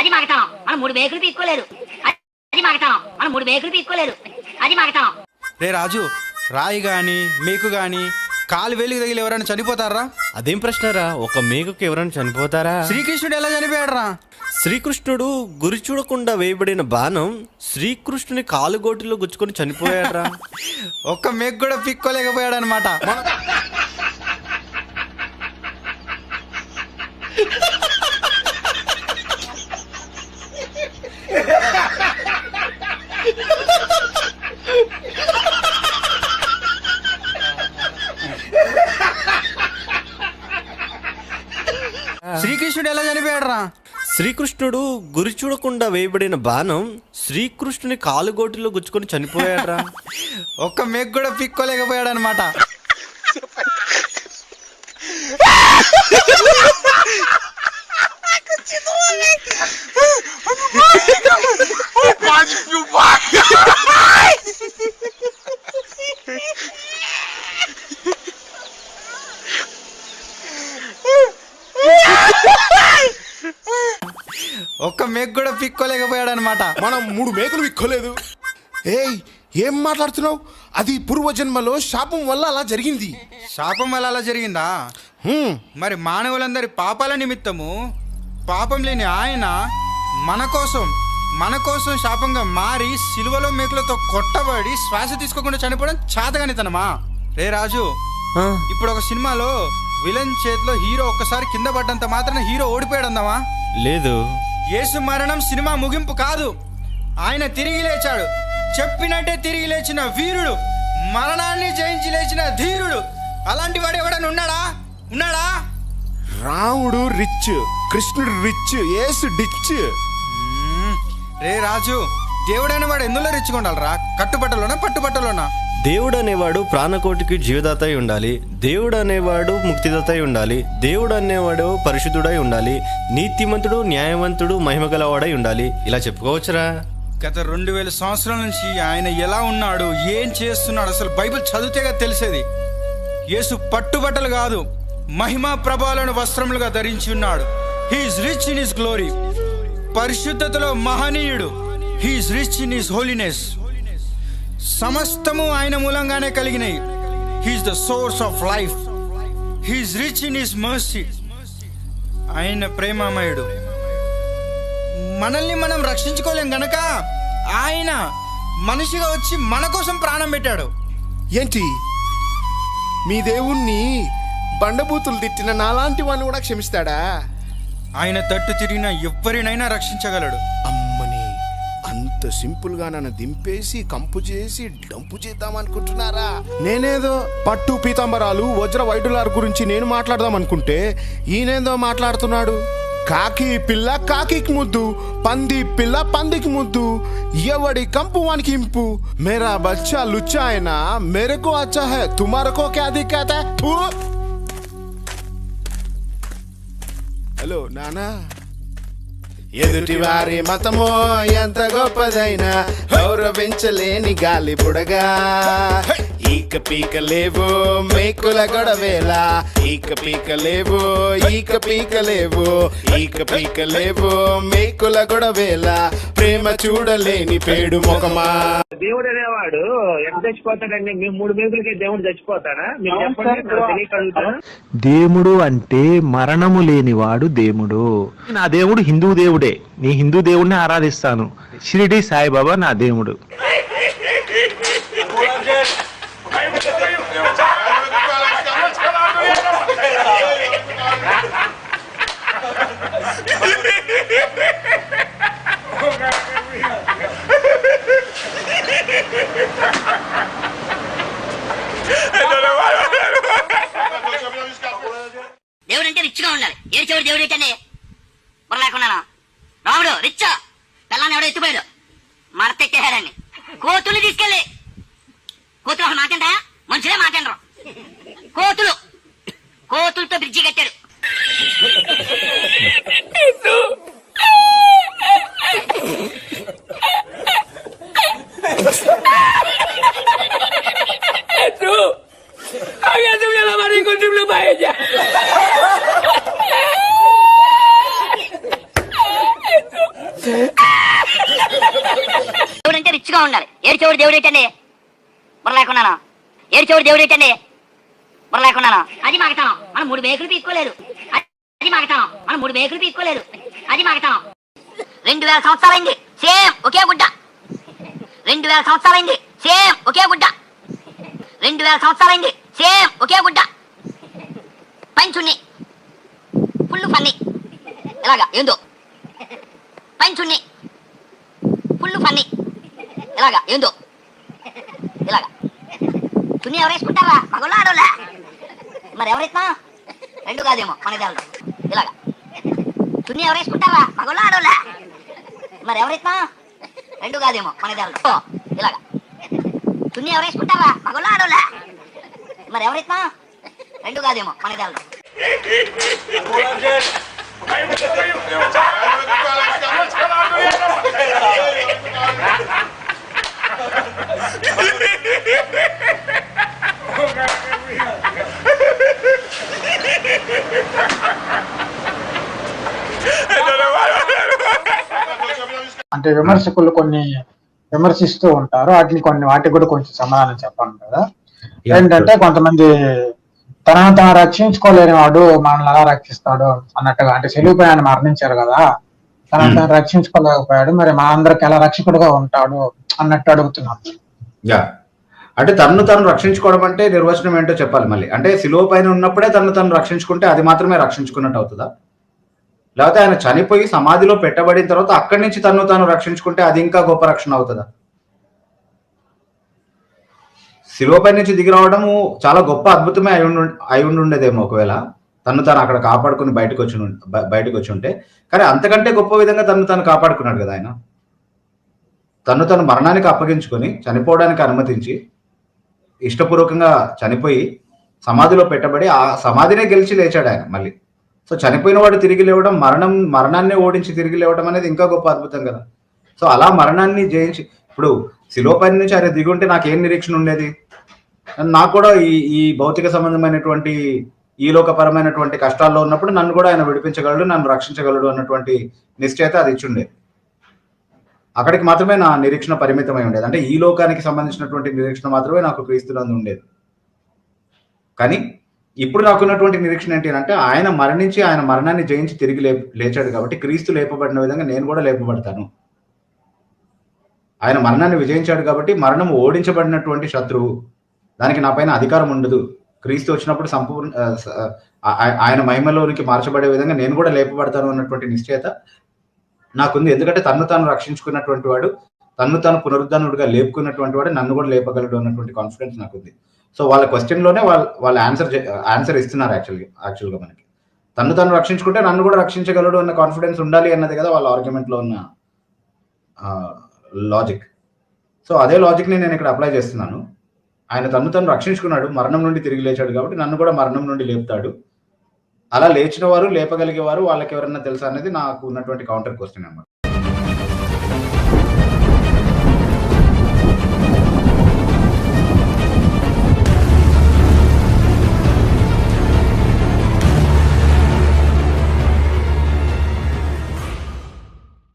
అది మగతనం మనం మూడు బేకులు తీసుకోలేదు అది మగతనం మనం మూడు బేకులు తీసుకోలేదు అది మగతనం రే రాజు రాయి గాని మేకు గాని కాలు వేలికి తగిలి ఎవరైనా చనిపోతారా? అదేం ప్రశ్నరా? ఒక మేకకు ఎవరైనా చనిపోతారా? శ్రీకృష్ణుడు ఎలా చనిపోయాడు రా శ్రీకృష్ణుడు గురి చూడకుండా వేయబడిన బాణం శ్రీకృష్ణుని కాలుగోటిలో గుచ్చుకొని చనిపోయాడ్రా. ఒక్క మేకు కూడా పిక్కోలేకపోయాడు అనమాట శ్రీకృష్ణుడు ఎలా చనిపోయాడు రా శ్రీకృష్ణుడు గురి చూడకుండా వేయబడిన బాణం శ్రీకృష్ణుని కాలుగోటిలో గుచ్చుకొని చనిపోయాడ్రా. ఒక్క మేకు కూడా పిక్కోలేకపోయాడు అనమాట ఒక్క మేకు కూడా పిక్కోలేకపోయాడు అనమాట మనం మూడు మేకలు విక్కోలేదు ఏయ్ ఏం మాట్లాడుతున్నావు? అది పూర్వజన్మలో శాపం వల్ల అలా జరిగింది. శాపం వల్ల అలా జరిగిందా? హ్మ్, మరి మానవులందరి పాపాల నిమిత్తము పాపం లేని ఆయన మన కోసం మన కోసం శాపంగా మారి సిలువలో మేకులతో కొట్టబడి శ్వాస తీసుకోకుండా చనిపోవడం చేతగానితనమా? రే రాజు ఆ, ఇప్పుడు ఒక సినిమాలో విలన్ చేతిలో హీరో ఒక్కసారి కింద పడ్డంత మాత్రాన హీరో ఓడిపోయాడు అందామా లేదు. యేసు మరణం సినిమా ముగింపు కాదు. ఆయన తిరిగి లేచాడు. చెప్పినట్టే తిరిగి లేచిన వీరుడు మరణాన్ని జయించి లేచిన ధీరుడు. అలాంటి వాడు ఎవడన్నా ఉన్నాడా? ఉన్నాడా? రాముడు రిచ్ కృష్ణుడు రిచ్ ఏసు డిచ్. రే రాజు దేవుడైన వాడు ఎందులో రెచ్చుకుండాలరా కట్టుబట్టలోనా పట్టుబట్టలోనా? దేవుడు అనేవాడు ప్రాణకోటికి జీవదాత ఉండాలి. దేవుడు అనేవాడు ముక్తిదాతయి ఉండాలి. దేవుడు అనేవాడు పరిశుద్ధుడై ఉండాలి. నీతిమంతుడు న్యాయవంతుడు మహిమగలవాడై ఉండాలి. ఇలా చెప్పుకోవచ్చురా. గత రెండు వేల సంవత్సరాల నుంచి ఆయన ఎలా ఉన్నాడు ఏం చేస్తున్నాడు అసలు బైబిల్ చదివితేగా తెలిసేది. యేసు పట్టుబట్టలు కాదు మహిమా ప్రభావాలను వస్త్రములుగా ధరించి ఉన్నాడు. He is rich in his glory పరిశుద్ధతలో మహనీయుడు. He is rich in his holiness సమస్తము ఆయన మూలంగానే కలిగినాయి. He is the source of life he is rich in his mercy ఆయన ప్రేమామయుడు. మనల్ని మనం రక్షించుకోలేం గనక ఆయన మనిషిగా వచ్చి మన కోసం ప్రాణం పెట్టాడు. ఏంటి? మీ దేవుణ్ణి బండబూతులు తిట్టిన నాలాంటి వాడిని కూడా క్షమిస్తాడా? ఆయన తట్టు తిరిగిన ఎవరినైనా రక్షించగలడు. అమ్మని అంత సింపుల్గా నన్ను దింపేసి కంపు చేసి డంపు చేద్దాం అనుకుంటున్నారా? నేనేదో పట్టు పీతాంబరాలు వజ్ర వైడులార్ గురించి నేను మాట్లాడదాం అనుకుంటే ఈయనేదో మాట్లాడుతున్నాడు? కాకి పిల్ల కాకికి ముద్దు పంది పిల్ల పందికి ముద్దు ఎవడి కంపు వానికి ఇంపు? మేరా బచ్చా లుచ్చా అయినా మేరకు అచ్చా హే తుమారకో క్యా దిక్కాత హలో నానా? ఎదుటి వారి మతమో ఎంత గొప్పదైనా గౌరవించలేని గాలి బుడగా. ఈక పీక లేవు మేకుల గొడవేలా. ఈక పీక లేవు ఈక పీక లేవు. ఈక పీక లేవు మేకుల గొడవేలా. ప్రేమ చూడలేని పేడు ముఖమా. దేవుడు అనేవాడు ఎంత చచ్చిపోతాడండి? మేము మూడు మేకులకి దేవుడు చచ్చిపోతాడా? దేవుడు అంటే మరణము లేనివాడు దేవుడు. నా దేవుడు హిందూ దేవుడే. నీ హిందూ దేవుడిని ఆరాధిస్తాను. షిరిడి సాయిబాబా నా దేవుడు. దేవుడు రిచ్గా రిచ్ ఉండాలి ఏడ్చేవాడు దేవుడు ఏంటండి బుర్ర లేకున్నాను రాముడు రిచ్ పిల్లాన్ని ఎవడో ఎత్తిపోయాడు. ఎక్కేసాడని కోతులు తీసుకెళ్ళి. కోతులు అసలు మాట్లాడా మనుషులే మాట్లాడరు కోతులు. కోతులతో బ్రిడ్జి కట్టాడు దేవుడు అంటే రిచ్గా ఉండాలి ఏడ్చేవాడు దేవుడు ఏంటండి బుర్ర లేకున్నాను ఏడ్చేవాడు దేవుడు ఏంటండి బుర్ర లేకున్నాను అది మాగతాం. మనం మూడు మేకులు పీక్కోలేదు. అది మాగతాం. మనం మూడు మేకులు పీక్కోలేదు. అది మాగతాం. రెండు వేల సంవత్సరాలైంది. సేమ్ ఒకే గుడ్డ. రెండు వేల సంవత్సరాలైంది. సేమ్ ఒకే గుడ్డ. రెండు వేల సంవత్సరాలైంది. సేమ్ ఒకే గుడ్డ. పంచుని ఫుల్ ఫన్నీ. ఇలాగా ఏందో? పంచుని ఫుల్ ఫన్నీ. ఇలాగా ఏందో? ఇలాగా చున్నీ ఎవరు వేసుకుంటారా మగోళ్ళ ఆడోళ్ళ మరి ఎవరిస్తాం రెండు కాదేమో మన దేవుడు ఇలాగా చున్నీ ఎవరు వేసుకుంటారా మగోళ్ళ ఆడోళ్ళ మరి ఎవరిస్తాం రెండు కాదేమో మన దేవుడు ఇలాగా చున్నీ ఎవరు వేసుకుంటారా మగోళ్ళ ఆడోళ్ళ మరి ఎవరిస్తాం రెండు కాదేమో మన దేవుడు దాంట్లో అంటే విమర్శకులు కొన్ని విమర్శిస్తూ ఉంటారు. వాటిని కొన్ని వాటికి కూడా కొంచెం సమాధానం చెప్పండి కదా. ఏంటంటే కొంతమంది తనను తాను రక్షించుకోలేని వాడు మనల్ని ఎలా రక్షిస్తాడు అన్నట్టుగా అంటే సెలువుపై ఆయన మరణించారు కదా. తనను తాను రక్షించుకోలేకపోయాడు. మరి మా అందరికి ఎలా రక్షకుడుగా ఉంటాడు అన్నట్టు అడుగుతున్నాను యా అంటే తనను తను రక్షించుకోవడం అంటే నిర్వచనం ఏంటో చెప్పాలి మళ్ళీ. అంటే శిలువ పైన ఉన్నప్పుడే తనను తను రక్షించుకుంటే అది మాత్రమే రక్షించుకున్నట్టు అవుతుందా? లేకపోతే ఆయన చనిపోయి సమాధిలో పెట్టబడిన తర్వాత అక్కడి నుంచి తను తాను రక్షించుకుంటే అది ఇంకా గొప్ప రక్షణ అవుతుందా? శిలువపై నుంచి దిగి రావడము చాలా గొప్ప అద్భుతమే అయి ఉండు అయి ఉండి ఉండేదేమో ఒకవేళ. తను తను అక్కడ కాపాడుకుని బయటకు వచ్చి బయటకు వచ్చి ఉంటే. కానీ అంతకంటే గొప్ప విధంగా తను తను కాపాడుకున్నాడు కదా ఆయన. తను తను మరణానికి అప్పగించుకొని చనిపోవడానికి అనుమతించి ఇష్టపూర్వకంగా చనిపోయి సమాధిలో పెట్టబడి ఆ సమాధినే గెలిచి లేచాడు ఆయన మళ్ళీ. సో చనిపోయిన వాడు తిరిగి లేవడం మరణం మరణాన్ని ఓడించి తిరిగి లేవడం అనేది ఇంకా గొప్ప అద్భుతం కదా. సో అలా మరణాన్ని జయించి ఇప్పుడు శిలోపైన నుంచి ఆయన దిగి ఉంటే నాకు ఏం నిరీక్షణ ఉండేది? నాకు కూడా ఈ ఈ భౌతిక సంబంధమైనటువంటి ఈ లోకపరమైనటువంటి కష్టాల్లో ఉన్నప్పుడు నన్ను కూడా ఆయన విడిపించగలడు నన్ను రక్షించగలడు అన్నటువంటి నిశ్చయత అది ఇచ్చుండేది అక్కడికి మాత్రమే నా నిరీక్షణ పరిమితమై ఉండేది. అంటే ఈ లోకానికి సంబంధించినటువంటి నిరీక్షణ మాత్రమే నాకు క్రీస్తునందు ఉండేది. కానీ ఇప్పుడు నాకున్నటువంటి నిరీక్షణ ఏంటి అంటే ఆయన మరణించి ఆయన మరణాన్ని జయించి తిరిగి లే లేచాడు కాబట్టి క్రీస్తు లేపబడిన విధంగా నేను కూడా లేపబడతాను. ఆయన మరణాన్ని విజయించాడు కాబట్టి మరణం ఓడించబడినటువంటి శత్రువు. దానికి నా పైన అధికారం ఉండదు. క్రీస్తు వచ్చినప్పుడు సంపూర్ణ ఆయన మహిమలోనికి మార్చబడే విధంగా నేను కూడా లేపబడతాను అన్నటువంటి నిశ్చయత నాకుంది. ఎందుకంటే తన్ను తాను రక్షించుకున్నటువంటి వాడు తన్ను తాను పునరుద్ధరణుడిగా లేపుకున్నటువంటి వాడు నన్ను కూడా లేపగలడు అన్నటువంటి కాన్ఫిడెన్స్ నాకుంది. సో వాళ్ళ క్వశ్చన్లోనే వాళ్ళు వాళ్ళ ఆన్సర్ ఆన్సర్ ఇస్తున్నారు యాక్చువల్గా యాక్చువల్గా మనకి. తను తను రక్షించుకుంటే నన్ను కూడా రక్షించగలడు అన్న కాన్ఫిడెన్స్ ఉండాలి అన్నది కదా వాళ్ళ ఆర్గ్యుమెంట్లో ఉన్న లాజిక్ సో అదే లాజిక్ని నేను ఇక్కడ అప్లై చేస్తున్నాను. ఆయన తను తను రక్షించుకున్నాడు మరణం నుండి తిరిగి లేచాడు కాబట్టి నన్ను కూడా మరణం నుండి లేపుతాడు. అలా లేచిన వారు లేపగలిగే వారు వాళ్ళకి ఎవరన్నా తెలుసా అనేది నాకు ఉన్నటువంటి కౌంటర్ క్వశ్చన్ అన్నమాట.